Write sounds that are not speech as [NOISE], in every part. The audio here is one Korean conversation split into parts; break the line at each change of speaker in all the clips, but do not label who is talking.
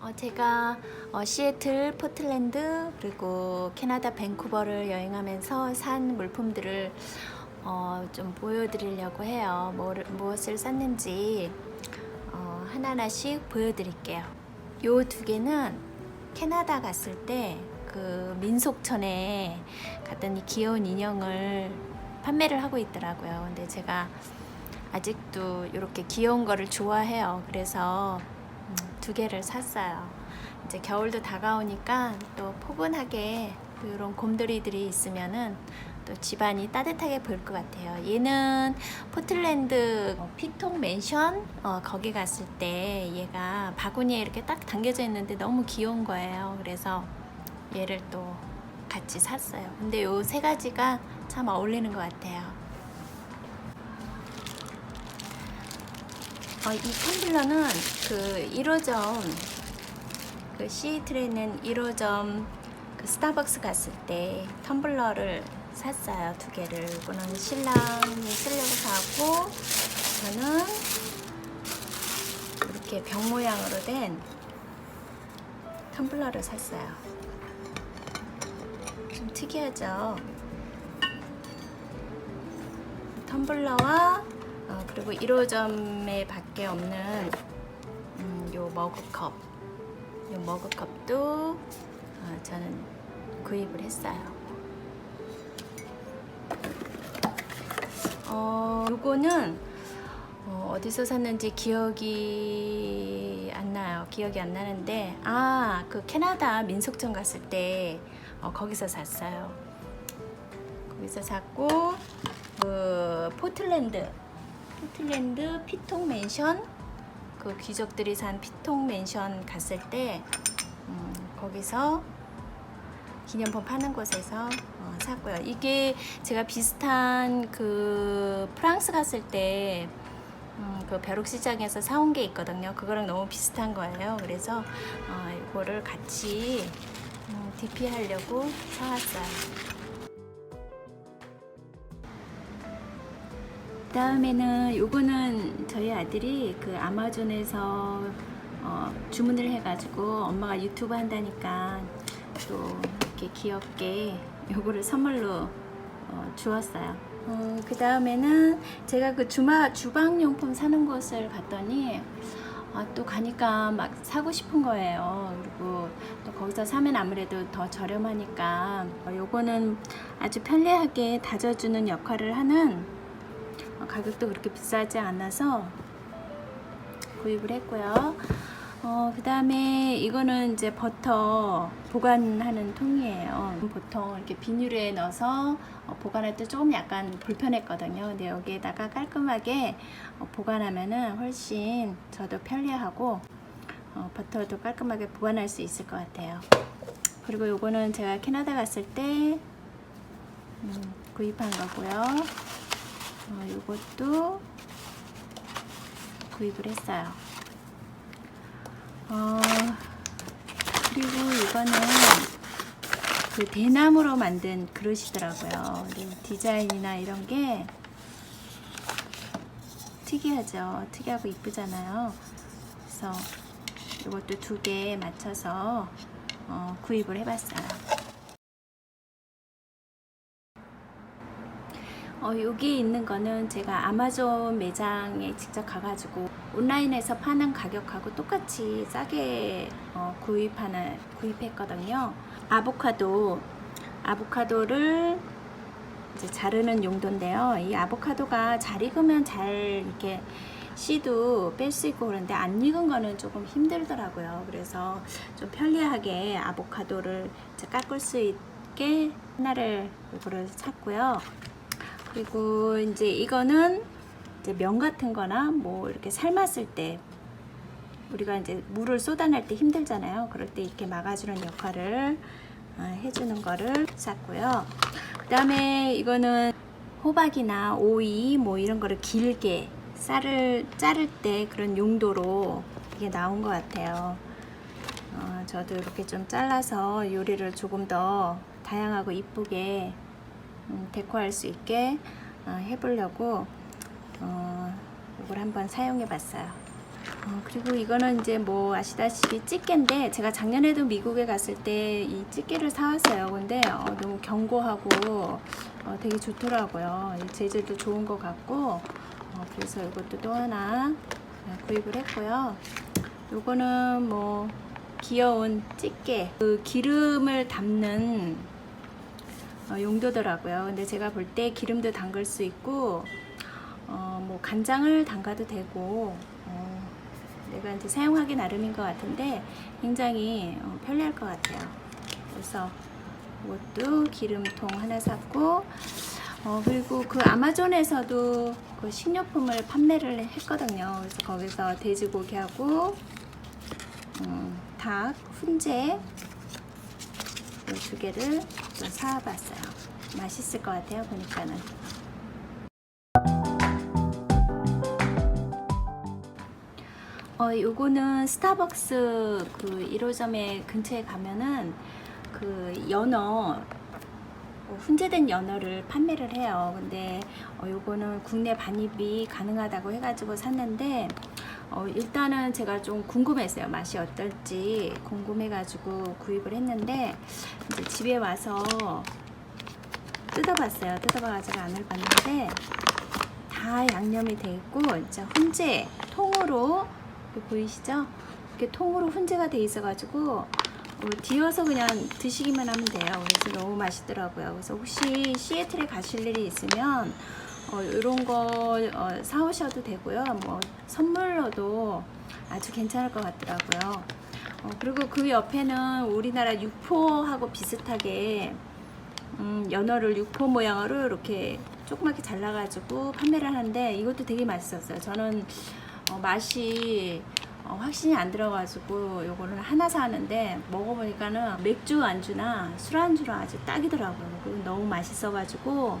어, 제가 어, 시애틀, 포틀랜드 그리고 캐나다 밴쿠버를 여행하면서 산 물품들을 어, 좀 보여드리려고 해요. 뭐를, 무엇을 샀는지 어, 하나하나씩 보여드릴게요. 요 두 개는 캐나다 갔을 때 그 민속촌에 갔더니 귀여운 인형을 판매를 하고 있더라고요. 근데 제가 아직도 이렇게 귀여운 거를 좋아해요. 그래서 음, 두 개를 샀어요. 이제 겨울도 다가오니까 또 포근하게 이런 곰돌이들이 있으면은 또 집안이 따뜻하게 보일 것 같아요. 얘는 포틀랜드 어, 피통 맨션 어, 거기 갔을 때 얘가 바구니에 이렇게 딱 당겨져 있는데 너무 귀여운 거예요. 그래서 얘를 또 같이 샀어요. 근데 요 세 가지가 참 어울리는 것 같아요. 어, 이 텀블러는 그 1호점 그 시애틀에 있는 1호점 그 스타벅스 갔을 때 텀블러를 샀어요. 두 개를. 이거는 신랑이 쓰려고 사고 저는 이렇게 병 모양으로 된 텀블러를 샀어요. 좀 특이하죠? 텀블러와 어, 그리고 1호점에 밖에 없는 음, 요 머그컵 요 머그컵도 어, 저는 구입을 했어요 어, 요거는 어, 어디서 샀는지 기억이 안 나요. 기억이 안 나는데 아, 그 캐나다 민속촌 갔을 때 어, 거기서 샀어요. 거기서 샀고 그 포틀랜드 포틀랜드 피통 맨션 그 귀족들이 산 피통 맨션 갔을 때 음, 거기서 기념품 파는 곳에서 어, 샀고요. 이게 제가 비슷한 그 프랑스 갔을 때 음, 그 벼룩시장에서 사온 게 있거든요. 그거랑 너무 비슷한 거예요. 그래서 어, 이거를 같이 음, DP하려고 사왔어요. 다음에는 요거는 저희 아들이 그 아마존에서 어, 주문을 해가지고 엄마가 유튜브 한다니까 또 이렇게 귀엽게 요거를 선물로 어, 주었어요. 어, 그 다음에는 제가 그 주마, 주방용품 사는 곳을 갔더니 아, 또 가니까 막 사고 싶은 거예요. 그리고 또 거기서 사면 아무래도 더 저렴하니까 어, 요거는 아주 편리하게 다져주는 역할을 하는 어, 가격도 그렇게 비싸지 않아서 구입을 했고요. 어, 그 다음에 이거는 이제 버터 보관하는 통이에요. 보통 이렇게 비닐에 넣어서 어, 보관할 때 조금 약간 불편했거든요. 근데 여기에다가 깔끔하게 어, 보관하면은 훨씬 저도 편리하고 어, 버터도 깔끔하게 보관할 수 있을 것 같아요. 그리고 요거는 제가 캐나다 갔을 때 음, 구입한 거고요. 어, 요것도 구입을 했어요. 어, 그리고 이거는 그 대나무로 만든 그릇이더라고요. 디자인이나 이런 게 특이하죠. 특이하고 이쁘잖아요. 그래서 이것도 두 개 맞춰서 어, 구입을 해봤어요. 어, 여기 있는 거는 제가 아마존 매장에 직접 가가지고 온라인에서 파는 가격하고 똑같이 싸게 어, 구입하는 구입했거든요. 아보카도 아보카도를 이제 자르는 용도인데요. 이 아보카도가 잘 익으면 잘 이렇게 씨도 뺄 수 있고 그런데 안 익은 거는 조금 힘들더라고요. 그래서 좀 편리하게 아보카도를 깎을 수 있게 하나를 이거를 샀고요. 그리고 이제 이거는 이제 면 같은 거나 뭐 이렇게 삶았을 때 우리가 이제 물을 쏟아낼 때 힘들잖아요. 그럴 때 이렇게 막아주는 역할을 어, 해주는 거를 샀고요. 그 다음에 이거는 호박이나 오이 뭐 이런 거를 길게 쌀을 자를 때 그런 용도로 이게 나온 것 같아요. 어, 저도 이렇게 좀 잘라서 요리를 조금 더 다양하고 이쁘게 음, 데코할 수 있게 어, 해보려고 어, 이걸 한번 사용해 봤어요. 어, 그리고 이거는 이제 뭐 아시다시피 집게인데 제가 작년에도 미국에 갔을 때이 집게를 사왔어요. 근데 어, 너무 견고하고 어, 되게 좋더라고요. 이 재질도 좋은 것 같고 어, 그래서 이것도 또 하나 네, 구입을 했고요. 요거는 뭐 귀여운 집게 그 기름을 담는 어, 용도더라고요. 근데 제가 볼 때 기름도 담글 수 있고 어, 뭐 간장을 담가도 되고 어, 내가 이제 사용하기 나름인 것 같은데 굉장히 어, 편리할 것 같아요. 그래서 이것도 기름통 하나 샀고 어, 그리고 그 아마존에서도 그 식료품을 판매를 했거든요. 그래서 거기서 돼지고기하고 음, 닭, 훈제 이 두 개를 또 사와봤어요. 맛있을 것 같아요. 보니까는. 어, 요거는 스타벅스 그 1호점에 근처에 가면은 그 연어 어, 훈제된 연어를 판매를 해요. 근데 어, 요거는 국내 반입이 가능하다고 해가지고 샀는데 어, 일단은 제가 좀 궁금했어요. 맛이 어떨지 궁금해가지고 구입을 했는데 이제 집에 와서 뜯어봤어요. 뜯어봐가지고 안을 봤는데 다 양념이 돼 있고 진짜 훈제 통으로 보이시죠? 이렇게 통으로 훈제가 돼 있어가지고 어, 뒤어서 그냥 드시기만 하면 돼요. 그래서 너무 맛있더라고요. 그래서 혹시 시애틀에 가실 일이 있으면 어, 이런 거 어, 사오셔도 되고요. 뭐 선물로도 아주 괜찮을 것 같더라고요. 어, 그리고 그 옆에는 우리나라 육포하고 비슷하게 음, 연어를 육포 모양으로 이렇게 조그맣게 잘라가지고 판매를 하는데 이것도 되게 맛있었어요. 저는 어, 맛이 어, 확신이 안 들어가지고 요거를 하나 사는데 먹어보니까는 맥주 안주나 술 안주랑 아주 딱이더라고요. 너무 맛있어가지고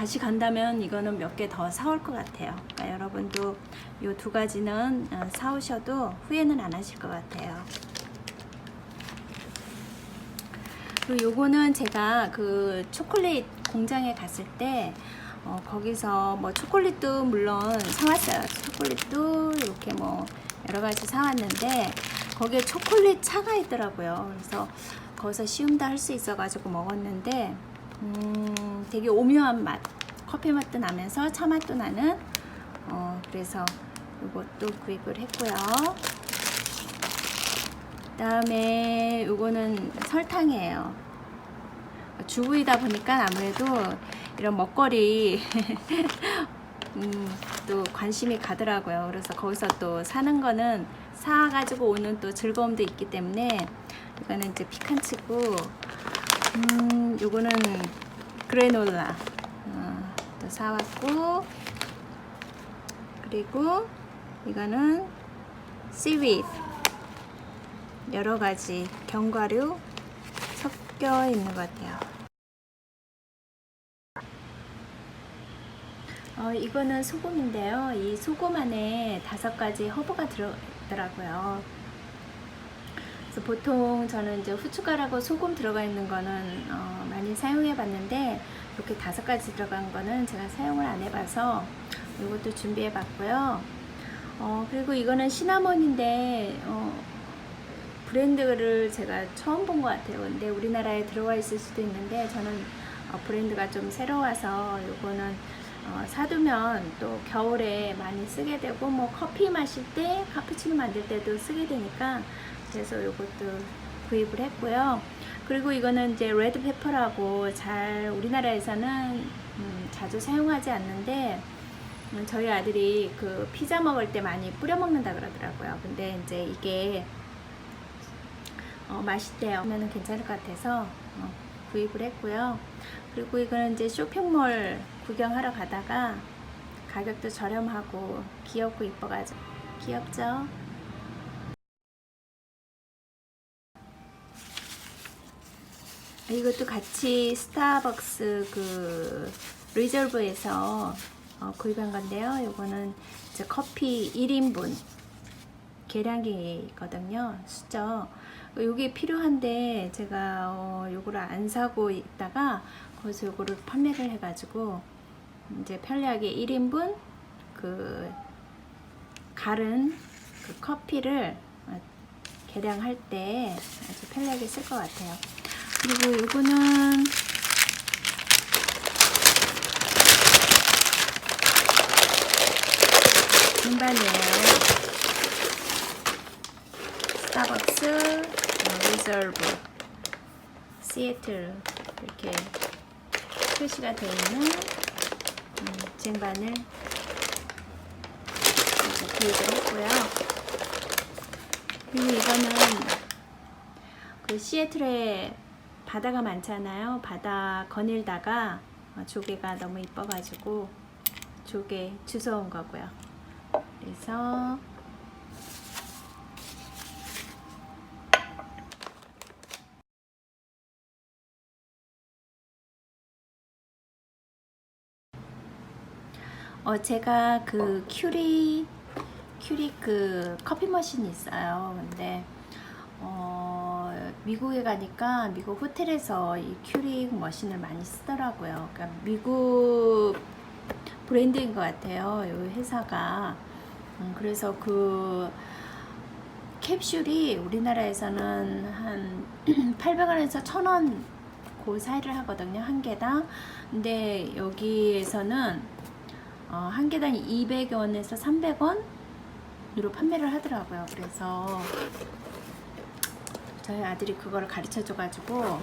다시 간다면 이거는 몇 개 더 사올 것 같아요. 그러니까 여러분도 요두 가지는 어, 사오셔도 후회는 안 하실 것 같아요. 그리고 요거는 제가 그 초콜릿 공장에 갔을 때 어, 거기서 뭐 초콜릿도 물론 사왔어요. 초콜릿도 이렇게 뭐 여러 가지 사왔는데 거기에 초콜릿 차가 있더라고요. 그래서 거기서 시음도 할 수 있어가지고 먹었는데 음, 되게 오묘한 맛, 커피 맛도 나면서 차 맛도 나는 어, 그래서 이것도 구입을 했고요. 그 다음에 이거는 설탕이에요. 주부이다 보니까 아무래도 이런 먹거리 [LAUGHS] 음, 또 관심이 가더라고요. 그래서 거기서 또 사는 거는 사가지고 오는 또 즐거움도 있기 때문에 이거는 이제 피칸치고 음, 요거는 그래놀라 어, 또 사왔고 그리고 이거는 씨윗 여러 가지 견과류 섞여 있는 것 같아요. 어, 이거는 소금인데요. 이 소금 안에 다섯 가지 허브가 들어있더라고요. 그래서 보통 저는 이제 후춧가루하고 소금 들어가 있는 거는 어, 많이 사용해 봤는데 이렇게 다섯 가지 들어간 거는 제가 사용을 안 해봐서 이것도 준비해 봤고요. 어, 그리고 이거는 시나몬인데 어, 브랜드를 제가 처음 본 것 같아요. 근데 우리나라에 들어와 있을 수도 있는데 저는 어, 브랜드가 좀 새로워서 이거는 어, 사두면 또 겨울에 많이 쓰게 되고 뭐 커피 마실 때 카푸치노 만들 때도 쓰게 되니까 그래서 이것도 구입을 했고요. 그리고 이거는 이제 레드 페퍼라고 잘 우리나라에서는 음, 자주 사용하지 않는데 음, 저희 아들이 그 피자 먹을 때 많이 뿌려 먹는다 그러더라고요. 근데 이제 이게 어, 맛있대요. 하면은 괜찮을 것 같아서 어, 구입을 했고요. 그리고 이거는 이제 쇼핑몰 구경하러 가다가 가격도 저렴하고 귀엽고 이뻐가지고 귀엽죠? 이것도 같이 스타벅스 그 리저브에서 어, 구입한 건데요. 이거는 이제 커피 1인분 계량기거든요. 수저. 요게 필요한데 제가 어, 요거를 안 사고 있다가 거기서 요거를 판매를 해가지고 이제 편리하게 1인분 그그그 커피를 어, 계량할 때 아주 편리하게 쓸 것 같아요. 그리고 이거는 등반이에요. 스타벅스 어, 리저브 시애틀 이렇게 표시가 되어 있는 음, 쟁반을 구입을 했고요. 그리고 이거는 그 시애틀에 바다가 많잖아요. 바다 거닐다가 어, 조개가 너무 이뻐가지고 조개 주워온 거고요. 그래서 어 제가 그 큐리 큐리 그 커피 머신이 있어요. 근데 어 미국에 가니까 미국 호텔에서 이 큐리 머신을 많이 쓰더라고요. 그러니까 미국 브랜드인 것 같아요. 이 회사가 음, 그래서 그 캡슐이 우리나라에서는 한 [CLEARS THROAT] 800원에서 1000원 그 사이를 하거든요. 한 개당. 근데 여기에서는 어, 한 개당 200원에서 300원 으로 판매를 하더라고요. 그래서 저희 아들이 그거를 가르쳐 줘가지고 어,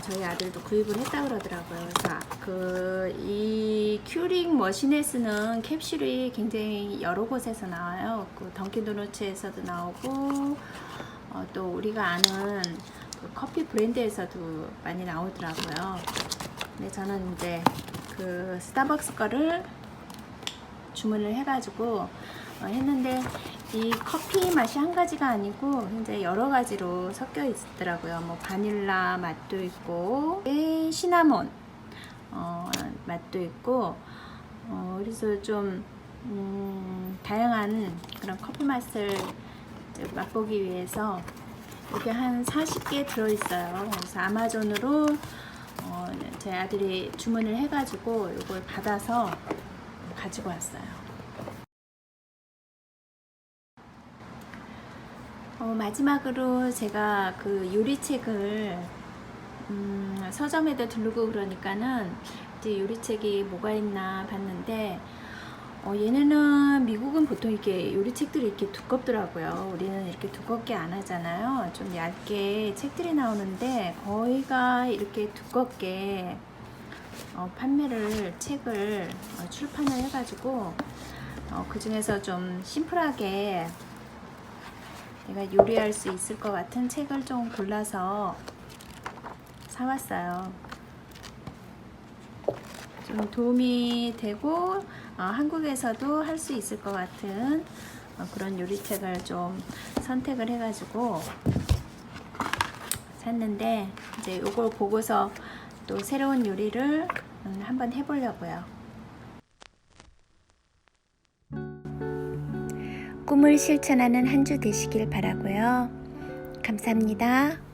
저희 아들도 구입을 했다 그러더라고요. 그래서 그이 큐링 머신에 쓰는 캡슐이 굉장히 여러 곳에서 나와요. 그 던킨 도너츠에서도 나오고 어, 또 우리가 아는 그 커피 브랜드에서도 많이 나오더라고요. 근데 저는 이제 그 스타벅스 거를 주문을 해가지고 어, 했는데 이 커피 맛이 한 가지가 아니고 이제 여러 가지로 섞여 있더라고요. 뭐 바닐라 맛도 있고 에, 시나몬 어, 맛도 있고 어, 그래서 좀 음, 다양한 그런 커피 맛을 맛보기 위해서 이게 한 40개 들어있어요. 그래서 아마존으로 어, 제 아들이 주문을 해가지고 이걸 받아서 가지고 왔어요. 어, 마지막으로 제가 그 요리책을 음, 서점에도 들르고 그러니까는 이제 요리책이 뭐가 있나 봤는데 어, 얘네는 미국은 보통 이렇게 요리책들이 이렇게 두껍더라고요. 우리는 이렇게 두껍게 안 하잖아요. 좀 얇게 책들이 나오는데 거의가 이렇게 두껍게 어, 판매를 책을 어, 출판을 해가지고 어, 그 중에서 좀 심플하게 내가 요리할 수 있을 것 같은 책을 좀 골라서 사왔어요. 좀 도움이 되고 어, 한국에서도 할 수 있을 것 같은 어, 그런 요리책을 좀 선택을 해가지고 샀는데 이제 이걸 보고서 또 새로운 요리를 음, 한번 해보려고요. 꿈을 실천하는 한 주 되시길 바라고요. 감사합니다.